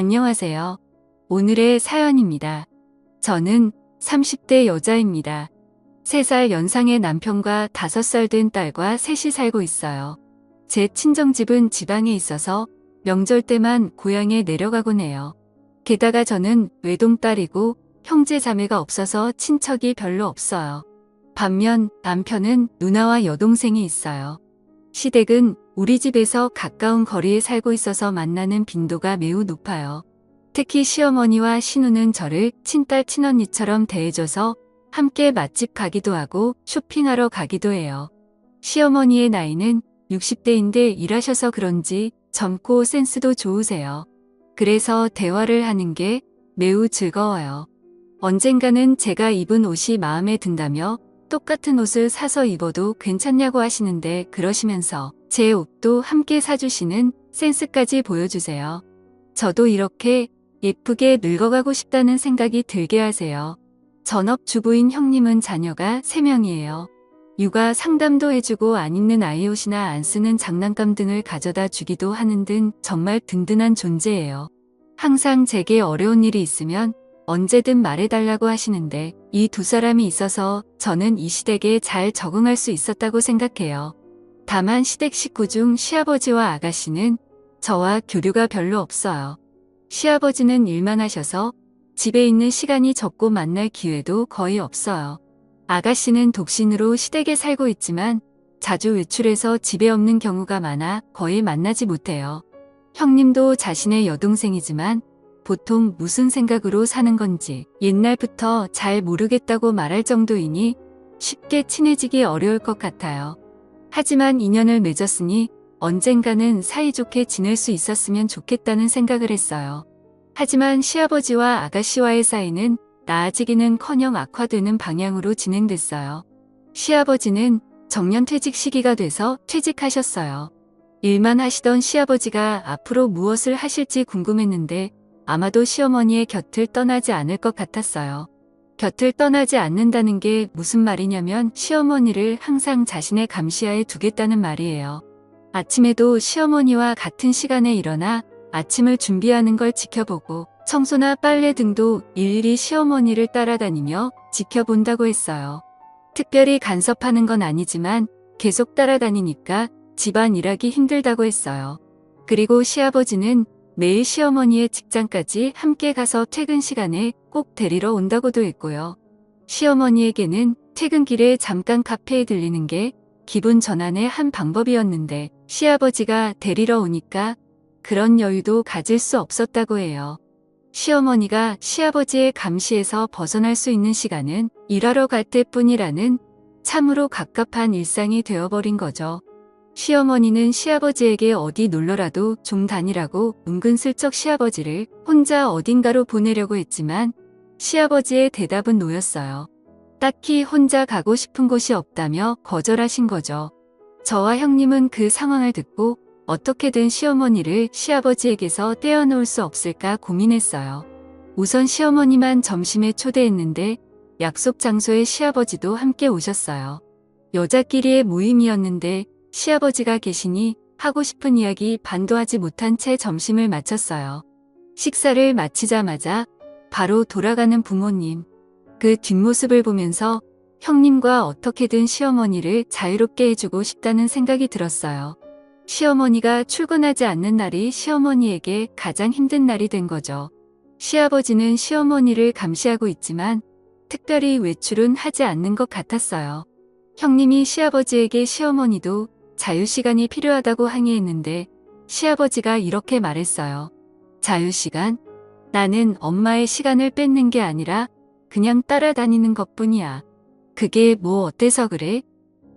안녕하세요. 오늘의 사연입니다. 저는 30대 여자입니다. 3살 연상의 남편과 5살 된 딸과 셋이 살고 있어요. 제 친정집은 지방에 있어서 명절 때만 고향에 내려가곤 해요. 게다가 저는 외동딸이고 형제 자매가 없어서 친척이 별로 없어요. 반면 남편은 누나와 여동생이 있어요. 시댁은 우리 집에서 가까운 거리에 살고 있어서 만나는 빈도가 매우 높아요. 특히 시어머니와 신우는 저를 친딸 친언니처럼 대해줘서 함께 맛집 가기도 하고 쇼핑하러 가기도 해요. 시어머니의 나이는 60대인데 일하셔서 그런지 젊고 센스도 좋으세요. 그래서 대화를 하는 게 매우 즐거워요. 언젠가는 제가 입은 옷이 마음에 든다며 똑같은 옷을 사서 입어도 괜찮냐고 하시는데 그러시면서 제 옷도 함께 사주시는 센스까지 보여주세요. 저도 이렇게 예쁘게 늙어가고 싶다는 생각이 들게 하세요. 전업주부인 형님은 자녀가 3명이에요. 육아 상담도 해주고 안 입는 아이 옷이나 안 쓰는 장난감 등을 가져다 주기도 하는 등 정말 든든한 존재예요. 항상 제게 어려운 일이 있으면 언제든 말해달라고 하시는데 이 두 사람이 있어서 저는 이 시댁에 잘 적응할 수 있었다고 생각해요. 다만 시댁 식구 중 시아버지와 아가씨는 저와 교류가 별로 없어요. 시아버지는 일만 하셔서 집에 있는 시간이 적고 만날 기회도 거의 없어요. 아가씨는 독신으로 시댁에 살고 있지만 자주 외출해서 집에 없는 경우가 많아 거의 만나지 못해요. 형님도 자신의 여동생이지만 보통 무슨 생각으로 사는 건지 옛날부터 잘 모르겠다고 말할 정도이니 쉽게 친해지기 어려울 것 같아요. 하지만 인연을 맺었으니 언젠가는 사이좋게 지낼 수 있었으면 좋겠다는 생각을 했어요. 하지만 시아버지와 아가씨와의 사이는 나아지기는 커녕 악화되는 방향으로 진행됐어요. 시아버지는 정년 퇴직 시기가 돼서 퇴직하셨어요. 일만 하시던 시아버지가 앞으로 무엇을 하실지 궁금했는데 아마도 시어머니의 곁을 떠나지 않을 것 같았어요. 곁을 떠나지 않는다는 게 무슨 말이냐면 시어머니를 항상 자신의 감시하에 두겠다는 말이에요. 아침에도 시어머니와 같은 시간에 일어나 아침을 준비하는 걸 지켜보고 청소나 빨래 등도 일일이 시어머니를 따라다니며 지켜본다고 했어요. 특별히 간섭하는 건 아니지만 계속 따라다니니까 집안 일하기 힘들다고 했어요. 그리고 시아버지는 매일 시어머니의 직장까지 함께 가서 퇴근 시간에 꼭 데리러 온다고도 했고요. 시어머니에게는 퇴근길에 잠깐 카페에 들리는 게 기분 전환의 한 방법이었는데 시아버지가 데리러 오니까 그런 여유도 가질 수 없었다고 해요. 시어머니가 시아버지의 감시에서 벗어날 수 있는 시간은 일하러 갈 때뿐이라는 참으로 갑갑한 일상이 되어버린 거죠. 시어머니는 시아버지에게 어디 놀러라도 좀 다니라고 은근슬쩍 시아버지를 혼자 어딘가로 보내려고 했지만 시아버지의 대답은 노였어요. 딱히 혼자 가고 싶은 곳이 없다며 거절하신 거죠. 저와 형님은 그 상황을 듣고 어떻게든 시어머니를 시아버지에게서 떼어놓을 수 없을까 고민했어요. 우선 시어머니만 점심에 초대했는데 약속 장소에 시아버지도 함께 오셨어요. 여자끼리의 모임이었는데 시아버지가 계시니 하고 싶은 이야기 반도 하지 못한 채 점심을 마쳤어요. 식사를 마치자마자 바로 돌아가는 부모님. 그 뒷모습을 보면서 형님과 어떻게든 시어머니를 자유롭게 해주고 싶다는 생각이 들었어요. 시어머니가 출근하지 않는 날이 시어머니에게 가장 힘든 날이 된 거죠. 시아버지는 시어머니를 감시하고 있지만 특별히 외출은 하지 않는 것 같았어요. 형님이 시아버지에게 시어머니도 자유시간이 필요하다고 항의했는데 시아버지가 이렇게 말했어요. 자유시간? 나는 엄마의 시간을 뺏는 게 아니라 그냥 따라다니는 것 뿐이야. 그게 뭐 어때서 그래?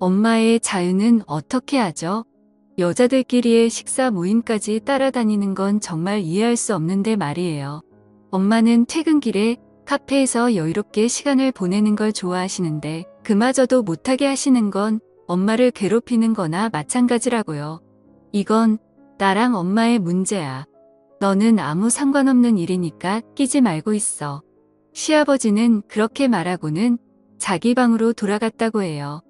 엄마의 자유는 어떻게 하죠? 여자들끼리의 식사 모임까지 따라다니는 건 정말 이해할 수 없는데 말이에요. 엄마는 퇴근길에 카페에서 여유롭게 시간을 보내는 걸 좋아하시는데 그마저도 못하게 하시는 건 엄마를 괴롭히는 거나 마찬가지라고요. 이건 나랑 엄마의 문제야. 너는 아무 상관없는 일이니까 끼지 말고 있어. 시아버지는 그렇게 말하고는 자기 방으로 돌아갔다고 해요.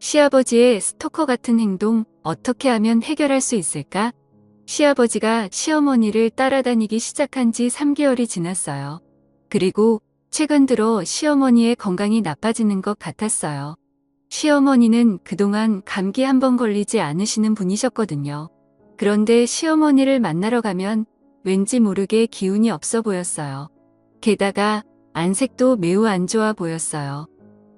시아버지의 스토커 같은 행동 어떻게 하면 해결할 수 있을까? 시아버지가 시어머니를 따라다니기 시작한 지 3개월이 지났어요. 그리고 최근 들어 시어머니의 건강이 나빠지는 것 같았어요. 시어머니는 그동안 감기 한 번 걸리지 않으시는 분이셨거든요. 그런데 시어머니를 만나러 가면 왠지 모르게 기운이 없어 보였어요. 게다가 안색도 매우 안 좋아 보였어요.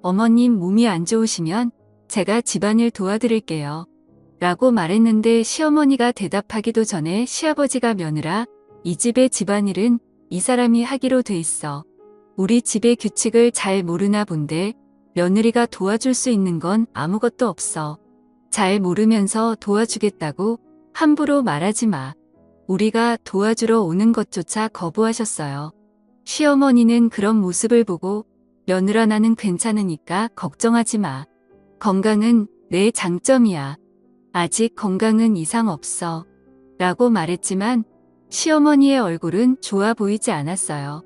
어머님 몸이 안 좋으시면 제가 집안일 도와드릴게요. 라고 말했는데 시어머니가 대답하기도 전에 시아버지가 며느라 이 집의 집안일은 이 사람이 하기로 돼 있어. 우리 집의 규칙을 잘 모르나 본데 며느리가 도와줄 수 있는 건 아무것도 없어. 잘 모르면서 도와주겠다고 함부로 말하지 마. 우리가 도와주러 오는 것조차 거부하셨어요. 시어머니는 그런 모습을 보고 며느라 나는 괜찮으니까 걱정하지 마. 건강은 내 장점이야. 아직 건강은 이상 없어. 라고 말했지만 시어머니의 얼굴은 좋아 보이지 않았어요.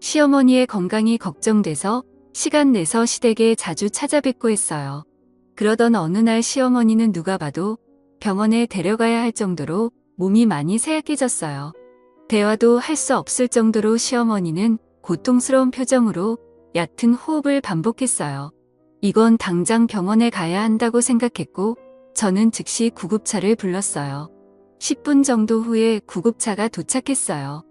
시어머니의 건강이 걱정돼서 시간 내서 시댁에 자주 찾아뵙고 했어요. 그러던 어느 날 시어머니는 누가 봐도 병원에 데려가야 할 정도로 몸이 많이 쇠약해졌어요. 대화도 할 수 없을 정도로 시어머니는 고통스러운 표정으로 얕은 호흡을 반복했어요. 이건 당장 병원에 가야 한다고 생각했고 저는 즉시 구급차를 불렀어요. 10분 정도 후에 구급차가 도착했어요.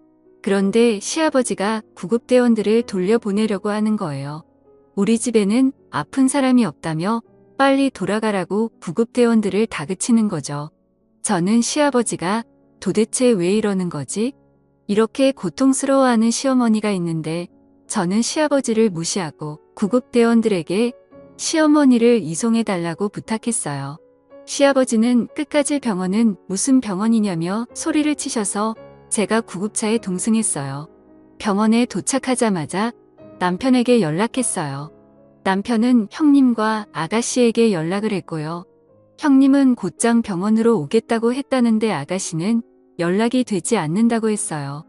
그런데 시아버지가 구급대원들을 돌려보내려고 하는 거예요. 우리 집에는 아픈 사람이 없다며 빨리 돌아가라고 구급대원들을 다그치는 거죠. 저는 시아버지가 도대체 왜 이러는 거지? 이렇게 고통스러워하는 시어머니가 있는데 저는 시아버지를 무시하고 구급대원들에게 시어머니를 이송해달라고 부탁했어요. 시아버지는 끝까지 병원은 무슨 병원이냐며 소리를 치셔서 제가 구급차에 동승했어요. 병원에 도착하자마자 남편에게 연락했어요. 남편은 형님과 아가씨에게 연락을 했고요. 형님은 곧장 병원으로 오겠다고 했다는데 아가씨는 연락이 되지 않는다고 했어요.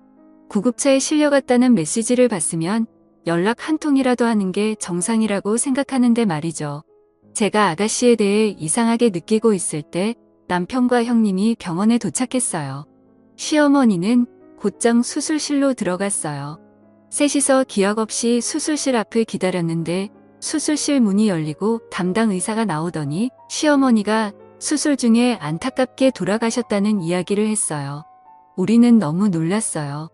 구급차에 실려갔다는 메시지를 봤으면 연락 한 통이라도 하는 게 정상이라고 생각하는데 말이죠. 제가 아가씨에 대해 이상하게 느끼고 있을 때 남편과 형님이 병원에 도착했어요. 시어머니는 곧장 수술실로 들어갔어요. 셋이서 기억 없이 수술실 앞을 기다렸는데 수술실 문이 열리고 담당 의사가 나오더니 시어머니가 수술 중에 안타깝게 돌아가셨다는 이야기를 했어요. 우리는 너무 놀랐어요.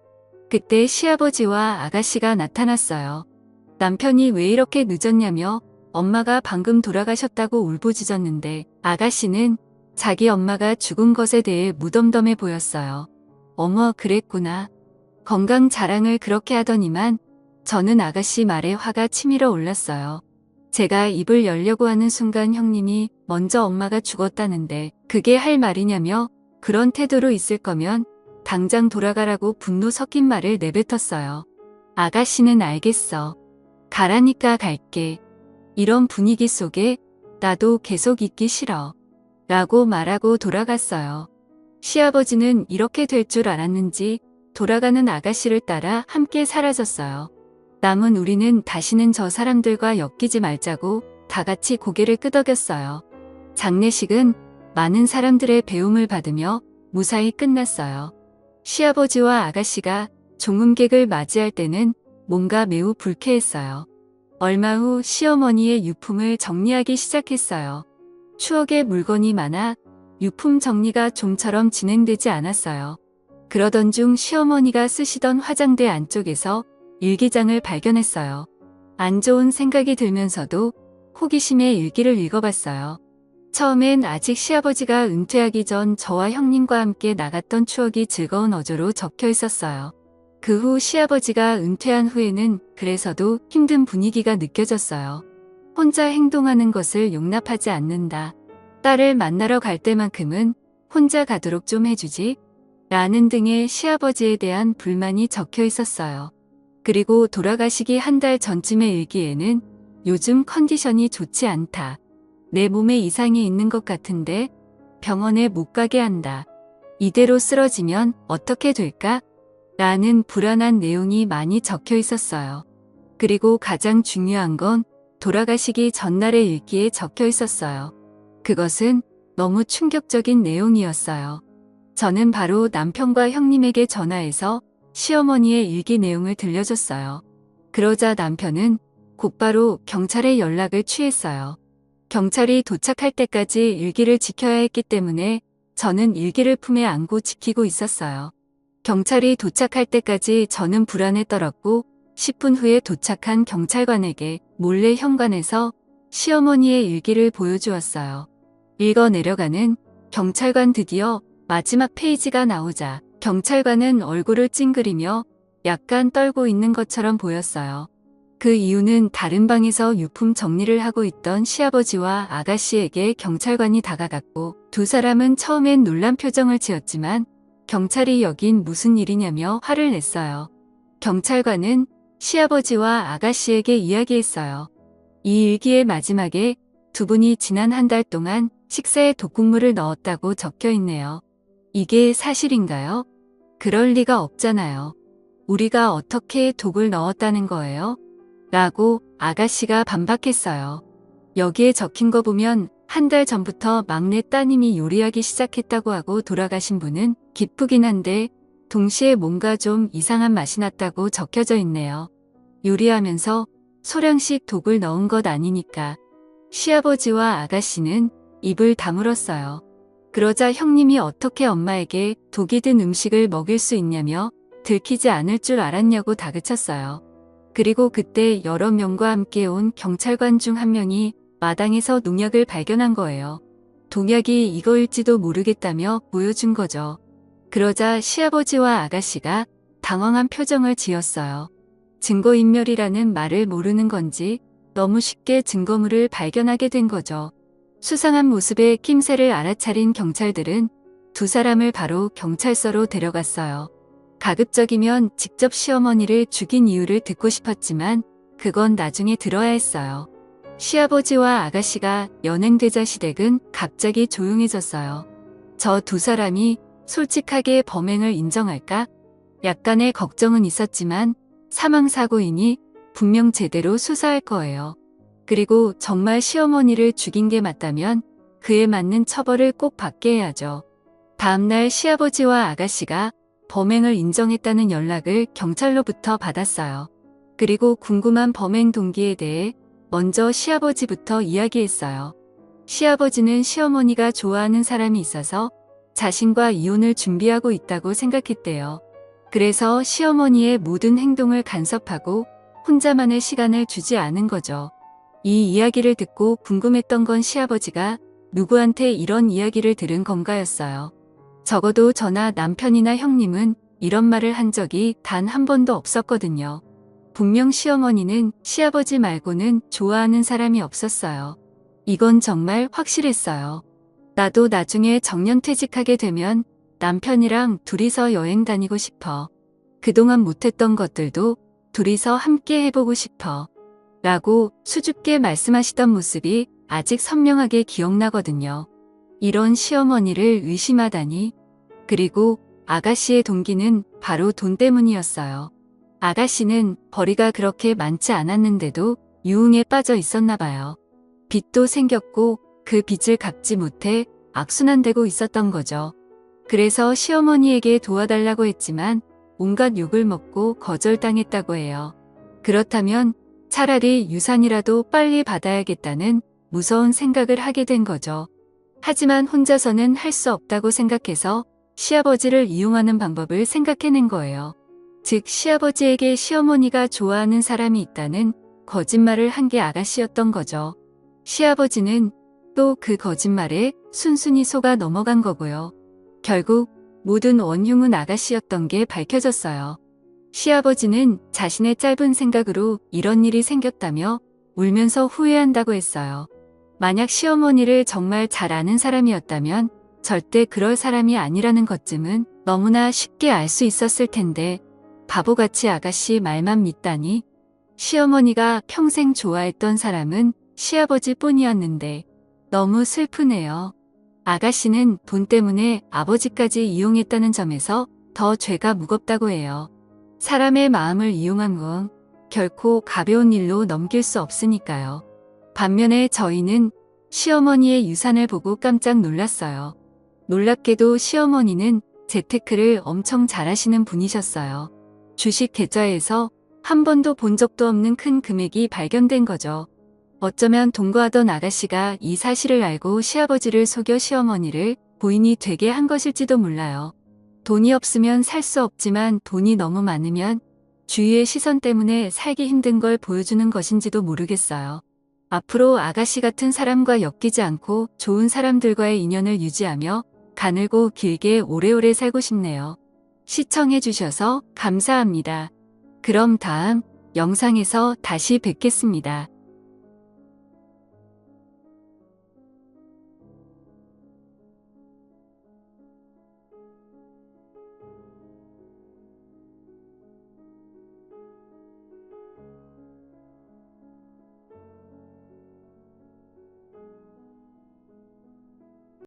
그때 시아버지와 아가씨가 나타났어요. 남편이 왜 이렇게 늦었냐며 엄마가 방금 돌아가셨다고 울부짖었는데 아가씨는 자기 엄마가 죽은 것에 대해 무덤덤해 보였어요. 어머, 그랬구나. 건강 자랑을 그렇게 하더니만 저는 아가씨 말에 화가 치밀어 올랐어요. 제가 입을 열려고 하는 순간 형님이 먼저 엄마가 죽었다는데 그게 할 말이냐며 그런 태도로 있을 거면 당장 돌아가라고 분노 섞인 말을 내뱉었어요. 아가씨는 알겠어. 가라니까 갈게. 이런 분위기 속에 나도 계속 있기 싫어. 라고 말하고 돌아갔어요. 시아버지는 이렇게 될 줄 알았는지 돌아가는 아가씨를 따라 함께 사라졌어요. 남은 우리는 다시는 저 사람들과 엮이지 말자고 다 같이 고개를 끄덕였어요. 장례식은 많은 사람들의 배움을 받으며 무사히 끝났어요. 시아버지와 아가씨가 종음객을 맞이할 때는 뭔가 매우 불쾌했어요. 얼마 후 시어머니의 유품을 정리하기 시작했어요. 추억의 물건이 많아 유품 정리가 좀처럼 진행되지 않았어요. 그러던 중 시어머니가 쓰시던 화장대 안쪽에서 일기장을 발견했어요. 안 좋은 생각이 들면서도 호기심에 일기를 읽어봤어요. 처음엔 아직 시아버지가 은퇴하기 전 저와 형님과 함께 나갔던 추억이 즐거운 어조로 적혀 있었어요. 그 후 시아버지가 은퇴한 후에는 그래서도 힘든 분위기가 느껴졌어요. 혼자 행동하는 것을 용납하지 않는다. 딸을 만나러 갈 때만큼은 혼자 가도록 좀 해주지. 라는 등의 시아버지에 대한 불만이 적혀 있었어요. 그리고 돌아가시기 한 달 전쯤의 일기에는 요즘 컨디션이 좋지 않다. 내 몸에 이상이 있는 것 같은데 병원에 못 가게 한다. 이대로 쓰러지면 어떻게 될까? 라는 불안한 내용이 많이 적혀 있었어요. 그리고 가장 중요한 건 돌아가시기 전날의 일기에 적혀 있었어요. 그것은 너무 충격적인 내용이었어요. 저는 바로 남편과 형님에게 전화해서 시어머니의 일기 내용을 들려줬어요. 그러자 남편은 곧바로 경찰에 연락을 취했어요. 경찰이 도착할 때까지 일기를 지켜야 했기 때문에 저는 일기를 품에 안고 지키고 있었어요. 경찰이 도착할 때까지 저는 불안에 떨었고 10분 후에 도착한 경찰관에게 몰래 현관에서 시어머니의 일기를 보여주었어요. 읽어 내려가는 경찰관 드디어 마지막 페이지가 나오자 경찰관은 얼굴을 찡그리며 약간 떨고 있는 것처럼 보였어요. 그 이유는 다른 방에서 유품 정리를 하고 있던 시아버지와 아가씨에게 경찰관이 다가갔고 두 사람은 처음엔 놀란 표정을 지었지만 경찰이 여긴 무슨 일이냐며 화를 냈어요. 경찰관은 시아버지와 아가씨에게 이야기했어요. 이 일기의 마지막에 두 분이 지난 한 달 동안 식사에 독국물을 넣었다고 적혀 있네요. 이게 사실인가요? 그럴 리가 없잖아요. 우리가 어떻게 독을 넣었다는 거예요? 라고 아가씨가 반박했어요. 여기에 적힌 거 보면 한 달 전부터 막내 따님이 요리하기 시작했다고 하고 돌아가신 분은 기쁘긴 한데 동시에 뭔가 좀 이상한 맛이 났다고 적혀져 있네요. 요리하면서 소량씩 독을 넣은 것 아니니까. 시아버지와 아가씨는 입을 다물었어요. 그러자 형님이 어떻게 엄마에게 독이 든 음식을 먹일 수 있냐며 들키지 않을 줄 알았냐고 다그쳤어요. 그리고 그때 여러 명과 함께 온 경찰관 중 한 명이 마당에서 농약을 발견한 거예요. 동약이 이거일지도 모르겠다며 보여준 거죠. 그러자 시아버지와 아가씨가 당황한 표정을 지었어요. 증거인멸이라는 말을 모르는 건지 너무 쉽게 증거물을 발견하게 된 거죠. 수상한 모습에 낌새를 알아차린 경찰들은 두 사람을 바로 경찰서로 데려갔어요. 가급적이면 직접 시어머니를 죽인 이유를 듣고 싶었지만 그건 나중에 들어야 했어요. 시아버지와 아가씨가 연행되자 시댁은 갑자기 조용해졌어요. 저 두 사람이 솔직하게 범행을 인정할까? 약간의 걱정은 있었지만 사망사고이니 분명 제대로 수사할 거예요. 그리고 정말 시어머니를 죽인 게 맞다면 그에 맞는 처벌을 꼭 받게 해야죠. 다음날 시아버지와 아가씨가 범행을 인정했다는 연락을 경찰로부터 받았어요. 그리고 궁금한 범행 동기에 대해 먼저 시아버지부터 이야기했어요. 시아버지는 시어머니가 좋아하는 사람이 있어서 자신과 이혼을 준비하고 있다고 생각했대요. 그래서 시어머니의 모든 행동을 간섭하고 혼자만의 시간을 주지 않은 거죠. 이 이야기를 듣고 궁금했던 건 시아버지가 누구한테 이런 이야기를 들은 건가였어요. 적어도 저나 남편이나 형님은 이런 말을 한 적이 단 한 번도 없었거든요. 분명 시어머니는 시아버지 말고는 좋아하는 사람이 없었어요. 이건 정말 확실했어요. 나도 나중에 정년퇴직하게 되면 남편이랑 둘이서 여행 다니고 싶어. 그동안 못했던 것들도 둘이서 함께 해보고 싶어. 라고 수줍게 말씀하시던 모습이 아직 선명하게 기억나거든요. 이런 시어머니를 의심하다니. 그리고 아가씨의 동기는 바로 돈 때문이었어요. 아가씨는 벌이가 그렇게 많지 않았는데도 유흥에 빠져 있었나 봐요. 빚도 생겼고 그 빚을 갚지 못해 악순환되고 있었던 거죠. 그래서 시어머니에게 도와달라고 했지만 온갖 욕을 먹고 거절당했다고 해요. 그렇다면 차라리 유산이라도 빨리 받아야겠다는 무서운 생각을 하게 된 거죠. 하지만 혼자서는 할 수 없다고 생각해서 시아버지를 이용하는 방법을 생각해낸 거예요. 즉 시아버지에게 시어머니가 좋아하는 사람이 있다는 거짓말을 한 게 아가씨였던 거죠. 시아버지는 또 그 거짓말에 순순히 속아 넘어간 거고요. 결국 모든 원흉은 아가씨였던 게 밝혀졌어요. 시아버지는 자신의 짧은 생각으로 이런 일이 생겼다며 울면서 후회한다고 했어요. 만약 시어머니를 정말 잘 아는 사람이었다면 절대 그럴 사람이 아니라는 것쯤은 너무나 쉽게 알 수 있었을 텐데 바보같이 아가씨 말만 믿다니 시어머니가 평생 좋아했던 사람은 시아버지 뿐이었는데 너무 슬프네요. 아가씨는 돈 때문에 아버지까지 이용했다는 점에서 더 죄가 무겁다고 해요. 사람의 마음을 이용한 건 결코 가벼운 일로 넘길 수 없으니까요. 반면에 저희는 시어머니의 유산을 보고 깜짝 놀랐어요. 놀랍게도 시어머니는 재테크를 엄청 잘하시는 분이셨어요. 주식 계좌에서 한 번도 본 적도 없는 큰 금액이 발견된 거죠. 어쩌면 동거하던 아가씨가 이 사실을 알고 시아버지를 속여 시어머니를 부인이 되게 한 것일지도 몰라요. 돈이 없으면 살 수 없지만 돈이 너무 많으면 주위의 시선 때문에 살기 힘든 걸 보여주는 것인지도 모르겠어요. 앞으로 아가씨 같은 사람과 엮이지 않고 좋은 사람들과의 인연을 유지하며 가늘고 길게 오래오래 살고 싶네요. 시청해주셔서 감사합니다. 그럼 다음 영상에서 다시 뵙겠습니다.